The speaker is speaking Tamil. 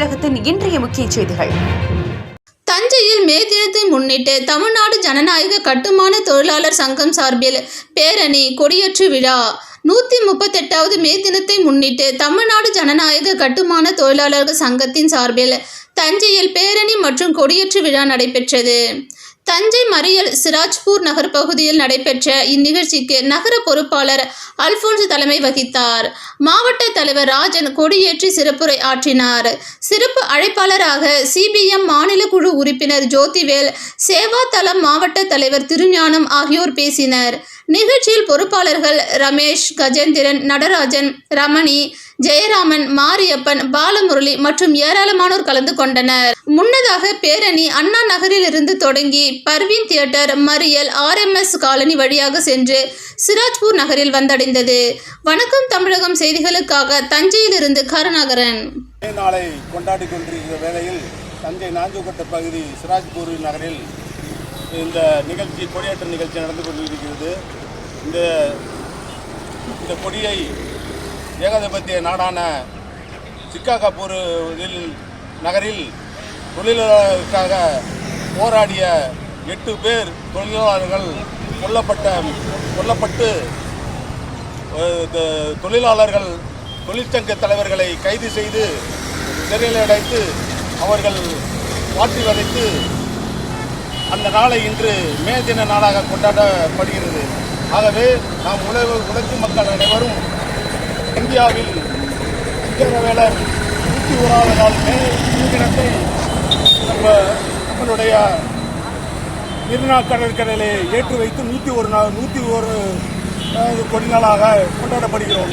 தமிழகத்தின் இன்றைய முக்கிய செய்திகள். தஞ்சையில் மே தினத்தை முன்னிட்டு தமிழ்நாடு ஜனநாயக கட்டுமான தொழிலாளர் சங்கம் சார்பில் பேரணி கொடியேற்று விழா. நூற்றி முப்பத்தெட்டாவது மே தினத்தை முன்னிட்டு தமிழ்நாடு ஜனநாயக கட்டுமான தொழிலாளர்கள் சங்கத்தின் சார்பில் தஞ்சையில் பேரணி மற்றும் கொடியேற்று விழா நடைபெற்றது. தஞ்சை மறியல் சிராஜ்பூர் நகர் பகுதியில் நடைபெற்ற இந்நிகழ்ச்சிக்கு நகர பொறுப்பாளர் அல்போன்ஸ் தலைமை வகித்தார். மாவட்ட தலைவர் ராஜன் கொடியேற்றி சிறப்புரை ஆற்றினார். சிறப்பு அழைப்பாளராக சிபிஎம் மாநில குழு உறுப்பினர் ஜோதிவேல் சேவா தளம் மாவட்ட தலைவர் திருஞானம் ஆகியோர் பேசினர். நிகழ்ச்சியில் பொறுப்பாளர்கள் ரமேஷ் கஜேந்திரன் நடராஜன் ரமணி ஜெயராமன் மாரியப்பன் பாலமுரளி மற்றும் ஏராளமானோர் கலந்து கொண்டனர். முன்னதாக பேரணி அண்ணா நகரில் இருந்து தொடங்கி பர்வீன் தியேட்டர் மறியல் ஆர்எம்எஸ் காலனி வழியாக சென்று சிராஜ்பூர் நகரில் வந்தடைந்தது. வணக்கம் தமிழகம் செய்திகளுக்காக தஞ்சையிலிருந்து கருணாகரன். நாளை கொண்டாடி கொண்டிருக்கிற வேளையில் தஞ்சை நாஞ்சுக்கோட்டை பகுதி சிராஜ்பூர் நகரில் இந்த நிகழ்ச்சி கொடியேற்ற நிகழ்ச்சி நடந்து கொண்டிருக்கிறது. இந்த இந்த கொடியை ஏகாதிபத்திய நாடான சிக்காகாப்பூரில் நகரில் தொழிலாளர்களுக்காக போராடிய எட்டு பேர் தொழிலாளர்கள் கொல்லப்பட்ட கொல்லப்பட்டு தொழிலாளர்கள் தொழிற்சங்க தலைவர்களை கைது செய்து சிறையில் அடைத்து அவர்கள் மாற்றி வதைத்து அந்த நாளை இன்று மே தின நாளாக கொண்டாடப்படுகிறது. ஆகவே நாம் உலக உழைக்கும் மக்கள் அனைவரும் இந்தியாவில் சித்திரவேலர் நூற்றி ஓராவது நாள் மே தினத்தை நம்ம நம்மளுடைய மெரினா கடற்கரையிலே ஏற்றி வைத்து நூற்றி ஒரு நாள் நூற்றி ஒரு கொடி நாளாக கொண்டாடப்படுகிறோம்.